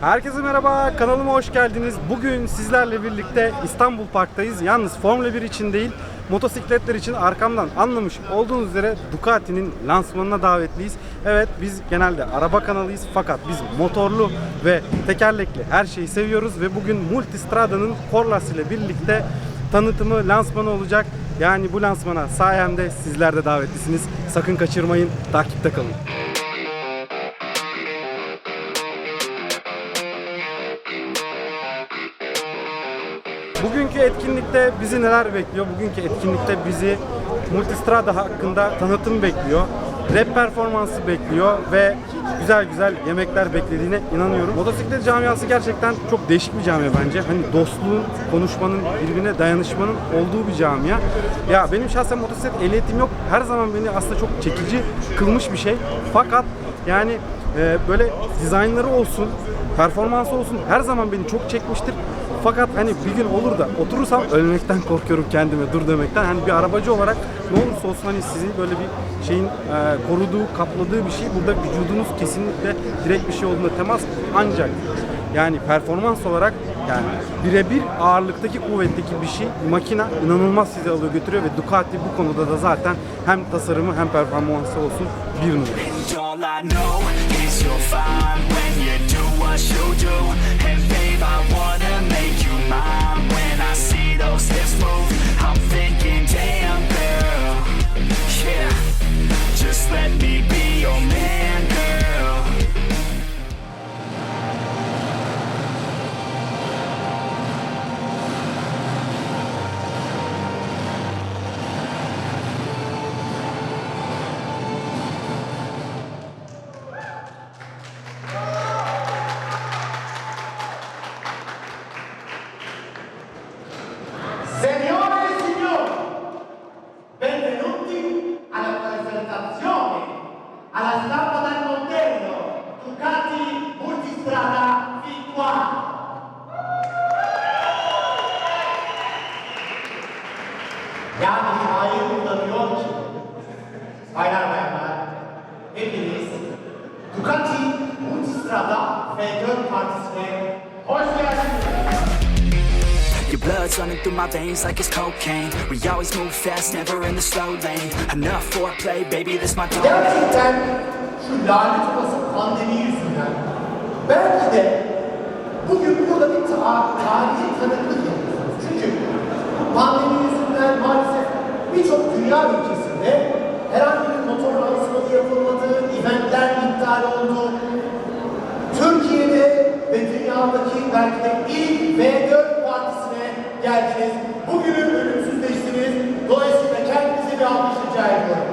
Herkese merhaba, kanalıma hoş geldiniz. Bugün sizlerle birlikte İstanbul Park'tayız. Yalnız Formula 1 için değil, motosikletler için arkamdan anlamış olduğunuz üzere Ducati'nin lansmanına davetliyiz. Evet, biz genelde araba kanalıyız fakat biz motorlu ve tekerlekli her şeyi seviyoruz ve bugün Multistrada'nın Corlas ile birlikte tanıtımı, lansmanı olacak. Yani bu lansmana sayemde sizler de davetlisiniz. Sakın kaçırmayın, takipte kalın. Bugünkü etkinlikte bizi neler bekliyor? Bugünkü etkinlikte bizi Multistrada hakkında tanıtım bekliyor. Rap performansı bekliyor ve güzel güzel yemekler beklediğine inanıyorum. Motosiklet camiası gerçekten çok değişik bir camia bence. Hani dostluğun, konuşmanın, birbirine dayanışmanın olduğu bir camia. Ya benim şahsen motosiklet ehliyetim yok. Her zaman beni aslında çok çekici kılmış bir şey. Fakat yani e, böyle dizaynları olsun, performansı olsun her zaman beni çok çekmiştir. Fakat hani bir gün olur da oturursam ölmekten korkuyorum kendime dur demekten. Hani bir arabacı olarak ne olursa olsun hani sizin böyle bir şeyin e, koruduğu, kapladığı bir şey burada vücudunuz kesinlikle direkt bir şey olduğunda temas ancak yani performans olarak yani birebir ağırlıktaki kuvvetteki bir şey makine inanılmaz sizi alıyor götürüyor ve Ducati bu konuda da zaten hem tasarımı hem performansı olsun bir numara. Hepiniz Ducati Multistrada V4 Partisi'ne hoş geldiniz. Your blood's running through my veins like it's cocaine. We always move fast, never in the slow lane. Enough foreplay, baby, this my domain. Gerçekten şu lanet olası pandemi yüzünden belki de bugün burada bir ta tarihi tanıklık yapıyoruz. Çünkü pandemi yüzünden maalesef birçok dünya ülkesinde herhangi bir motor lansmanı yapılmadı, eventler iptal oldu. Türkiye'de ve dünyadaki belki de ilk V4 partisine geldiniz. Bugünü ölümsüzleştiniz. Dolayısıyla kendinize bir alkış rica ediyorum.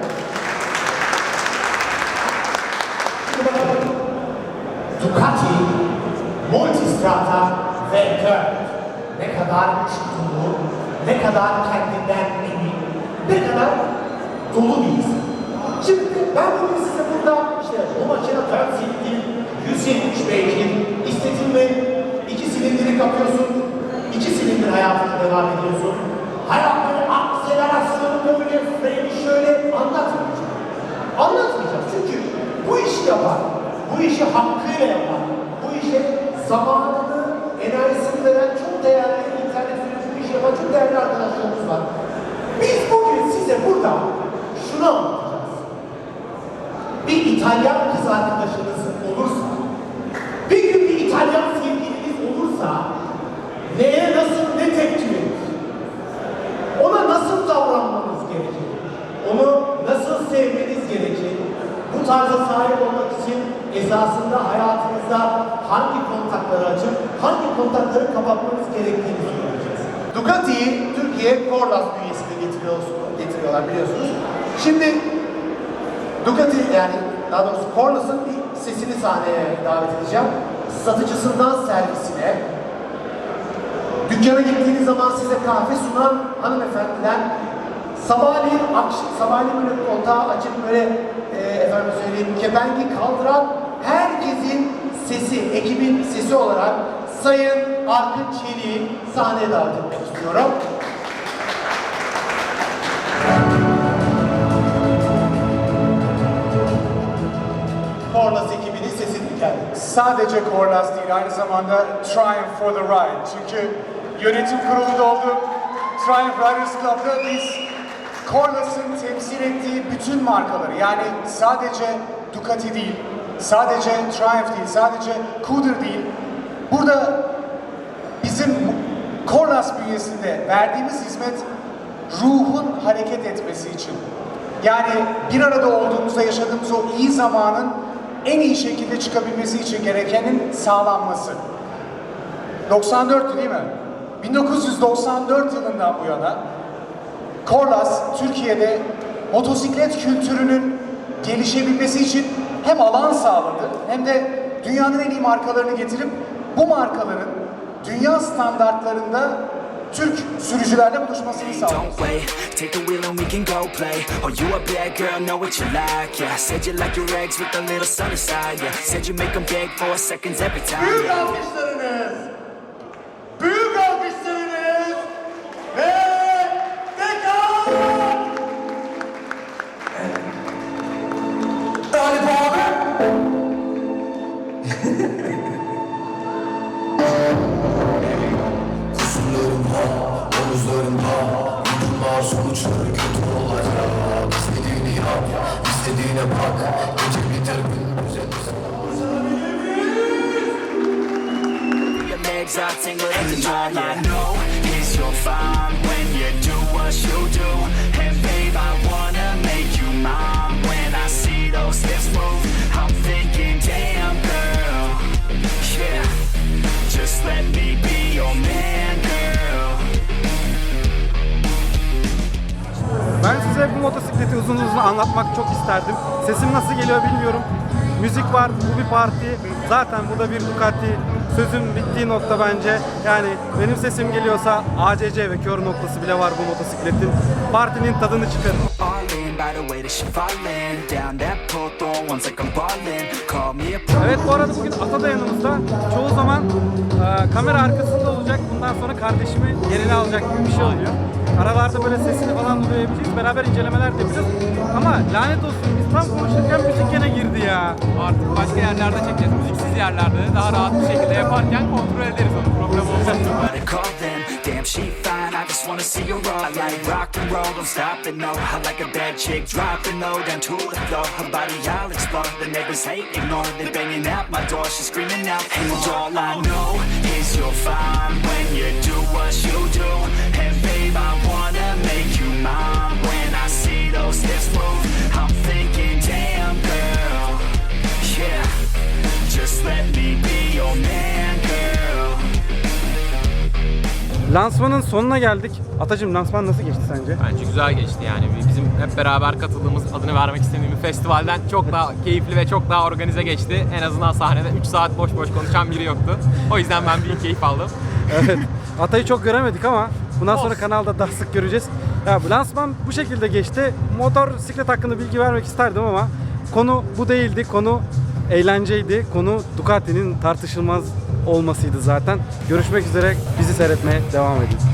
Ducati Multistrada V4 ne kadar tutkulu, ne kadar kendinden emin, ne kadar dolu bir insan. Şimdi ben bugün size burada işte bu makine 4 silindir, 170 beygir, mi 2 silindiri kapıyorsun, 2 silindir hayatına devam ediyorsun. Hayat böyle akselerasyonu böyle freni şöyle anlatmayacağım. Anlatmayacağım çünkü bu işi yapan, bu işi hakkıyla yapan, bu işe zamanını, enerjisini veren çok değerli internet üretici bu işi yapan çok değerli arkadaşlarımız var. Biz bugün size burada şunu İtalyan kız arkadaşınız olursa, bir gün bir İtalyan sevgiliniz olursa neye nasıl ne tepki verir? Ona nasıl davranmanız gerekir? Onu nasıl sevmeniz gerekir? Bu tarza sahip olmak için esasında hayatınızda hangi kontakları açıp hangi kontakları kapatmanız gerektiğini söyleyeceğiz. Ducati'yi Türkiye Corlas bünyesinde getiriyorlar biliyorsunuz. Şimdi Ducati yani daha doğrusu Corlas'ın bir sesini sahneye davet edeceğim. Satıcısından servisine, Dükkana gittiğiniz zaman size kahve sunan hanımefendiden sabahleyin akşam, sabahleyin böyle kontağı açıp böyle e, efendim söyleyeyim kepengi kaldıran herkesin sesi, ekibin sesi olarak Sayın Arkın Çelik'i sahneye davet etmek istiyorum. Sadece Corlas değil, aynı zamanda Triumph for the Ride. Çünkü yönetim kurulunda olduğum Triumph Riders Club'da biz Corlas'ın temsil ettiği bütün markaları, yani sadece Ducati değil, sadece Triumph değil, sadece Cuder değil, burada bizim Corlas bünyesinde verdiğimiz hizmet ruhun hareket etmesi için. Yani bir arada olduğumuzda yaşadığımız o iyi zamanın en iyi şekilde çıkabilmesi için gerekenin sağlanması. 94 değil mi? 1994 yılından bu yana Corlas Türkiye'de motosiklet kültürünün gelişebilmesi için hem alan sağladı hem de dünyanın en iyi markalarını getirip bu markaların dünya standartlarında Türk sürücülerle buluşmasını wait, take the wheel and we can go play. Oh, you a bad girl, know what you like, yeah. Said you like your eggs with a little sunny side, yeah. Said you make them beg for seconds every time. Büyük alkışlarınız. bak Gece biter gün güzel Eggs are tingling in my I know it's your fine when you do what you do. Motosikleti uzun uzun anlatmak çok isterdim. Sesim nasıl geliyor bilmiyorum. Müzik var, bu bir parti. Zaten bu da bir Ducati. Sözün bittiği nokta bence. Yani benim sesim geliyorsa ACC ve kör noktası bile var bu motosikletin. Partinin tadını çıkarın. Evet bu arada bugün Ata da yanımızda. Çoğu zaman e, kamera arkasında olacak. Bundan sonra kardeşimi yerine alacak gibi bir şey oluyor. Aralarda böyle sesini falan duyabileceğiz. Beraber incelemeler de yapacağız. Ama lanet olsun biz tam konuşurken müzik gene girdi ya. Artık başka yerlerde çekeceğiz. Müziksiz yerlerde de daha rahat bir şekilde yaparken kontrol ederiz onu. Problem olmaz. I just wanna see all. I like rock and roll, don't stop it no. I like a bad chick, dropping low down to the floor. Her body I'll explore. The neighbors hate, ignore. They banging at my door, she's screaming out. And all I know is you're fine when you do what you do. Lansmanın sonuna geldik. Atacım lansman nasıl geçti sence? Bence güzel geçti yani. Bizim hep beraber katıldığımız, adını vermek istediğim bir festivalden çok daha keyifli ve çok daha organize geçti. En azından sahnede 3 saat boş boş konuşan biri yoktu. O yüzden ben büyük keyif aldım. Evet. Atayı çok göremedik ama bundan sonra kanalda daha sık göreceğiz. Ya lansman bu şekilde geçti. Motor siklet hakkında bilgi vermek isterdim ama konu bu değildi. Konu eğlenceydi. Konu Ducati'nin tartışılmaz olmasıydı zaten. Görüşmek üzere. Bizi seyretmeye devam edin.